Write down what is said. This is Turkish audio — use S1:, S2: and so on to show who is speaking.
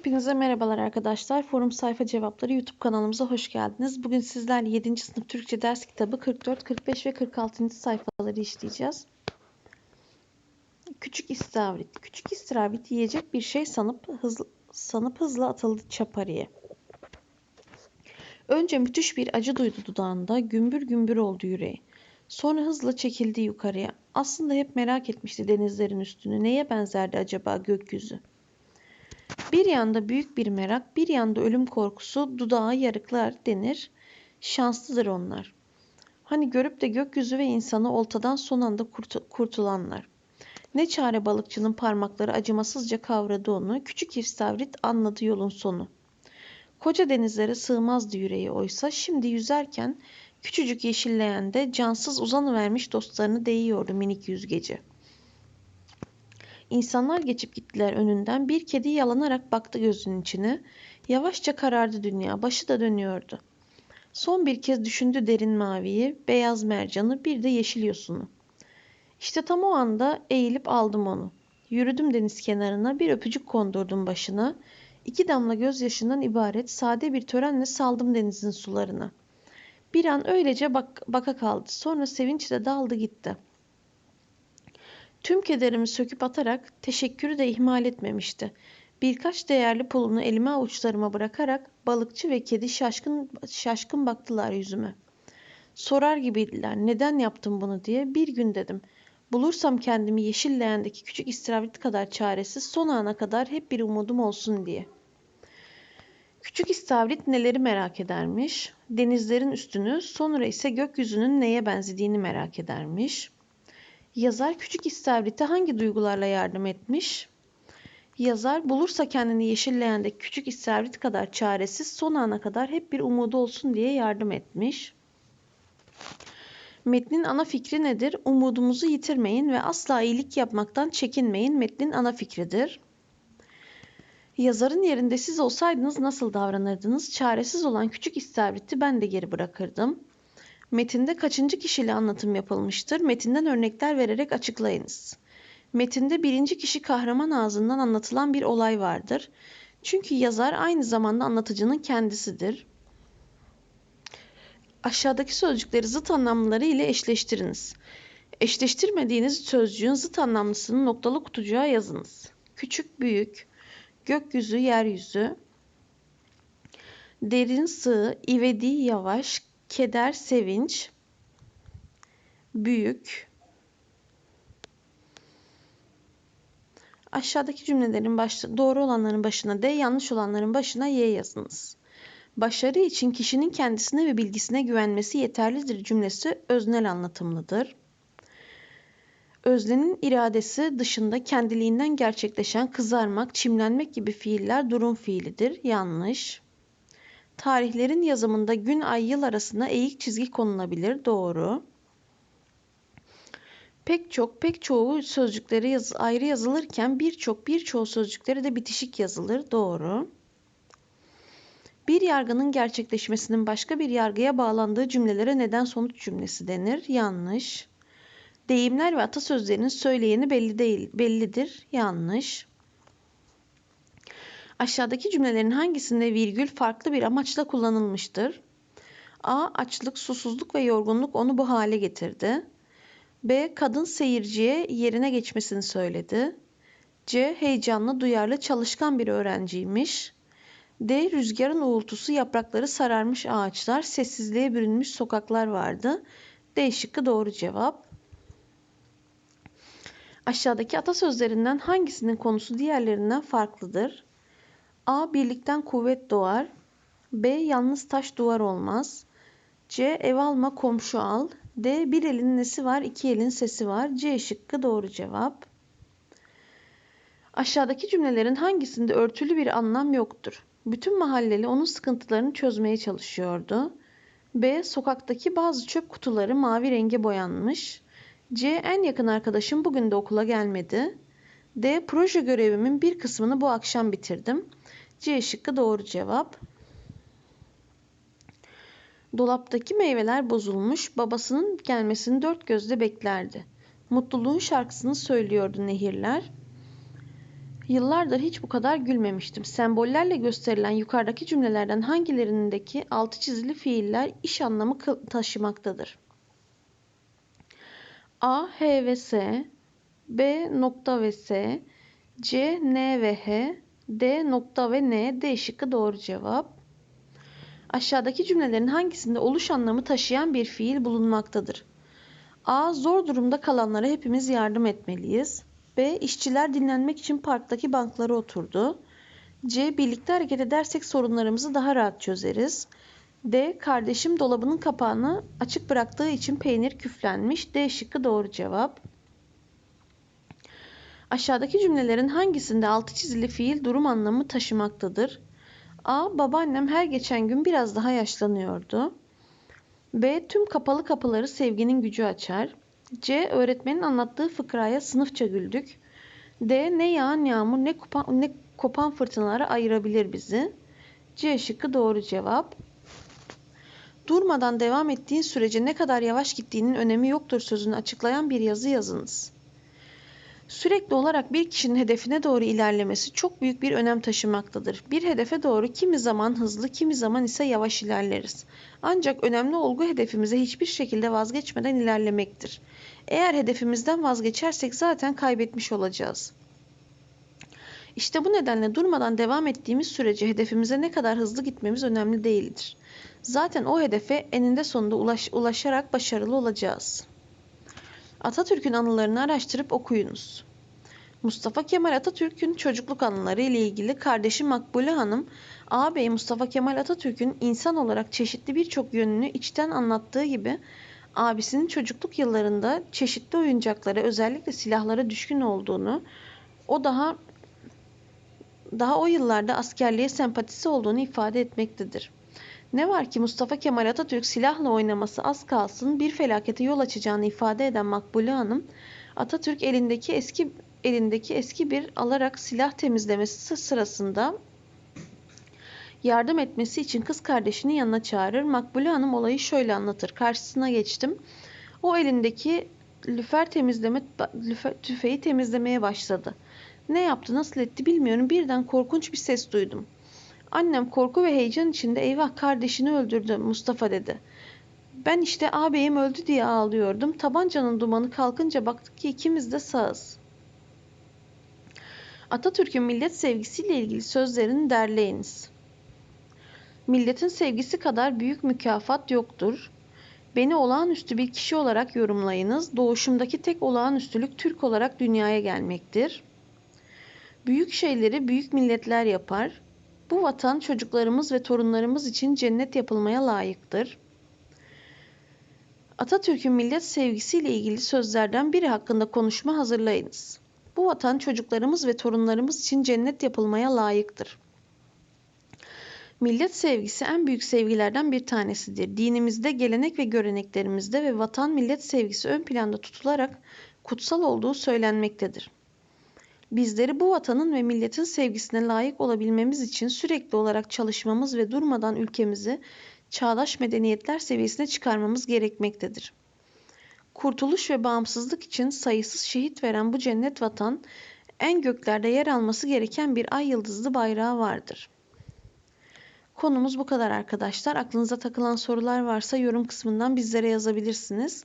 S1: Hepinize merhabalar arkadaşlar. Forum Sayfa Cevapları YouTube kanalımıza hoş geldiniz. Bugün sizlerle 7. sınıf Türkçe ders kitabı 44, 45 ve 46. sayfaları işleyeceğiz. Küçük istavrit. Küçük istavrit yiyecek bir şey sanıp hızlı, sanıp hızla atıldı çapariye. Önce müthiş bir acı duydu dudağında, gümbür gümbür oldu yüreği. Sonra hızla çekildi yukarıya. Aslında hep merak etmişti denizlerin üstünü. Neye benzerdi acaba gökyüzü? Bir yanda büyük bir merak, bir yanda ölüm korkusu, dudağı yarıklar denir. Şanslıdır onlar. Hani görüp de gökyüzü ve insanı oltadan son anda kurtulanlar. Ne çare balıkçının parmakları acımasızca kavradı onu, küçük istavrit anladı yolun sonu. Koca denizlere sığmazdı yüreği oysa şimdi yüzerken küçücük yeşilleğende cansız uzanıvermiş dostlarını değiyordu minik yüzgeci.'' İnsanlar geçip gittiler önünden. Bir kedi yalanarak baktı gözünün içine. Yavaşça karardı dünya. Başı da dönüyordu. Son bir kez düşündü derin maviyi, beyaz mercanı, bir de yeşil yosunu. İşte tam o anda eğilip aldım onu. Yürüdüm deniz kenarına, bir öpücük kondurdum başına. İki damla gözyaşından ibaret sade bir törenle saldım denizin sularına. Bir an öylece bak baka kaldı. Sonra sevinçle daldı gitti.'' Tüm kederimi söküp atarak teşekkürü de ihmal etmemişti. Birkaç değerli pulunu elime avuçlarıma bırakarak balıkçı ve kedi şaşkın şaşkın baktılar yüzüme. Sorar gibiydiler neden yaptım bunu diye bir gün dedim. Bulursam kendimi yeşil leğendeki küçük istiravrit kadar çaresiz son ana kadar hep bir umudum olsun diye. Küçük istavrit neleri merak edermiş, denizlerin üstünü sonra ise gökyüzünün neye benzediğini merak edermiş.'' Yazar küçük istavrite hangi duygularla yardım etmiş? Yazar bulursa kendini yeşilleyen de küçük istavrit kadar çaresiz son ana kadar hep bir umudu olsun diye yardım etmiş. Metnin ana fikri nedir? Umudumuzu yitirmeyin ve asla iyilik yapmaktan çekinmeyin metnin ana fikridir. Yazarın yerinde siz olsaydınız nasıl davranırdınız? Çaresiz olan küçük istavriti ben de geri bırakırdım. Metinde kaçıncı kişiyle anlatım yapılmıştır? Metinden örnekler vererek açıklayınız. Metinde birinci kişi kahraman ağzından anlatılan bir olay vardır. Çünkü yazar aynı zamanda anlatıcının kendisidir. Aşağıdaki sözcükleri zıt anlamları ile eşleştiriniz. Eşleştirmediğiniz sözcüğün zıt anlamlısını noktalı kutucuğa yazınız. Küçük, büyük, gökyüzü, yeryüzü, derin, sığ, ivedi, yavaş, keder, sevinç, büyük. Aşağıdaki cümlelerin başta, doğru olanların başına D, yanlış olanların başına Y yazınız. Başarı için kişinin kendisine ve bilgisine güvenmesi yeterlidir cümlesi öznel anlatımlıdır. Öznenin iradesi dışında kendiliğinden gerçekleşen kızarmak, çimlenmek gibi fiiller durum fiilidir. Yanlış. Tarihlerin yazımında gün ay yıl arasına eğik çizgi konulabilir. Doğru. Pek çok pek çoğu sözcükleri yaz, ayrı yazılırken birçok birçoğu sözcükleri de bitişik yazılır. Doğru. Bir yargının gerçekleşmesinin başka bir yargıya bağlandığı cümlelere neden sonuç cümlesi denir. Yanlış. Deyimler ve atasözlerinin söyleyeni belli değil, bellidir. Yanlış. Aşağıdaki cümlelerin hangisinde virgül farklı bir amaçla kullanılmıştır? A. Açlık, susuzluk ve yorgunluk onu bu hale getirdi. B. Kadın seyirciye yerine geçmesini söyledi. C. Heyecanlı, duyarlı, çalışkan bir öğrenciymiş. D. Rüzgarın uğultusu, yaprakları sararmış ağaçlar, sessizliğe bürünmüş sokaklar vardı. D şıkkı doğru cevap. Aşağıdaki atasözlerinden hangisinin konusu diğerlerinden farklıdır? A. Birlikten kuvvet doğar. B. Yalnız taş duvar olmaz. C. Ev alma komşu al. D. Bir elin nesi var iki elin sesi var. C şıkkı doğru cevap. Aşağıdaki cümlelerin hangisinde örtülü bir anlam yoktur? Bütün mahalleli onun sıkıntılarını çözmeye çalışıyordu. B. Sokaktaki bazı çöp kutuları mavi renge boyanmış. C. En yakın arkadaşım bugün de okula gelmedi. D. Proje görevimin bir kısmını bu akşam bitirdim. C şıkkı doğru cevap. Dolaptaki meyveler bozulmuş, babasının gelmesini dört gözle beklerdi. Mutluluğun şarkısını söylüyordu nehirler. Yıllardır hiç bu kadar gülmemiştim. Sembollerle gösterilen yukarıdaki cümlelerden hangilerindeki altı çizili fiiller iş anlamı taşımaktadır? A, H ve S, B nokta ve S, C, N ve H, D nokta ve N, D şıkkı doğru cevap. Aşağıdaki cümlelerin hangisinde oluş anlamı taşıyan bir fiil bulunmaktadır? A. Zor durumda kalanlara hepimiz yardım etmeliyiz. B. İşçiler dinlenmek için parktaki banklara oturdu. C. Birlikte hareket edersek sorunlarımızı daha rahat çözeriz. D. Kardeşim dolabının kapağını açık bıraktığı için peynir küflenmiş. D şıkkı doğru cevap. Aşağıdaki cümlelerin hangisinde altı çizili fiil durum anlamı taşımaktadır? A. Babaannem her geçen gün biraz daha yaşlanıyordu. B. Tüm kapalı kapıları sevginin gücü açar. C. Öğretmenin anlattığı fıkraya sınıfça güldük. D. Ne yağan yağmur ne kopan, ne kopan fırtınaları ayırabilir bizi. C şıkkı doğru cevap. Durmadan devam ettiğin sürece ne kadar yavaş gittiğinin önemi yoktur sözünü açıklayan bir yazı yazınız. Sürekli olarak bir kişinin hedefine doğru ilerlemesi çok büyük bir önem taşımaktadır. Bir hedefe doğru kimi zaman hızlı, kimi zaman ise yavaş ilerleriz. Ancak önemli olgu hedefimize hiçbir şekilde vazgeçmeden ilerlemektir. Eğer hedefimizden vazgeçersek zaten kaybetmiş olacağız. İşte bu nedenle durmadan devam ettiğimiz sürece hedefimize ne kadar hızlı gitmemiz önemli değildir. Zaten o hedefe eninde sonunda ulaş, ulaşarak başarılı olacağız. Atatürk'ün anılarını araştırıp okuyunuz. Mustafa Kemal Atatürk'ün çocukluk anıları ile ilgili kardeşi Makbule Hanım, ağabey Mustafa Kemal Atatürk'ün insan olarak çeşitli birçok yönünü içten anlattığı gibi abisinin çocukluk yıllarında çeşitli oyuncaklara özellikle silahlara düşkün olduğunu, o daha daha o yıllarda askerliğe sempatisi olduğunu ifade etmektedir. Ne var ki Mustafa Kemal Atatürk silahla oynaması az kalsın bir felakete yol açacağını ifade eden Makbule Hanım, Atatürk elindeki eski elindeki eski bir alarak silah temizlemesi sırasında yardım etmesi için kız kardeşini yanına çağırır. Makbule Hanım olayı şöyle anlatır. Karşısına geçtim. O elindeki lüfer temizleme lüfer, tüfeği temizlemeye başladı. Ne yaptı, nasıl etti bilmiyorum. Birden korkunç bir ses duydum. Annem korku ve heyecan içinde eyvah kardeşini öldürdü Mustafa dedi. Ben işte ağabeyim öldü diye ağlıyordum. Tabancanın dumanı kalkınca baktık ki ikimiz de sağız. Atatürk'ün millet sevgisiyle ilgili sözlerini derleyiniz. Milletin sevgisi kadar büyük mükafat yoktur. Beni olağanüstü bir kişi olarak yorumlayınız. Doğuşumdaki tek olağanüstülük Türk olarak dünyaya gelmektir. Büyük şeyleri büyük milletler yapar. Bu vatan çocuklarımız ve torunlarımız için cennet yapılmaya layıktır. Atatürk'ün millet sevgisiyle ilgili sözlerden biri hakkında konuşma hazırlayınız. Bu vatan çocuklarımız ve torunlarımız için cennet yapılmaya layıktır. Millet sevgisi en büyük sevgilerden bir tanesidir. Dinimizde, gelenek ve göreneklerimizde ve vatan millet sevgisi ön planda tutularak kutsal olduğu söylenmektedir. Bizleri bu vatanın ve milletin sevgisine layık olabilmemiz için sürekli olarak çalışmamız ve durmadan ülkemizi çağdaş medeniyetler seviyesine çıkarmamız gerekmektedir. Kurtuluş ve bağımsızlık için sayısız şehit veren bu cennet vatan en göklerde yer alması gereken bir ay yıldızlı bayrağı vardır. Konumuz bu kadar arkadaşlar. Aklınıza takılan sorular varsa yorum kısmından bizlere yazabilirsiniz.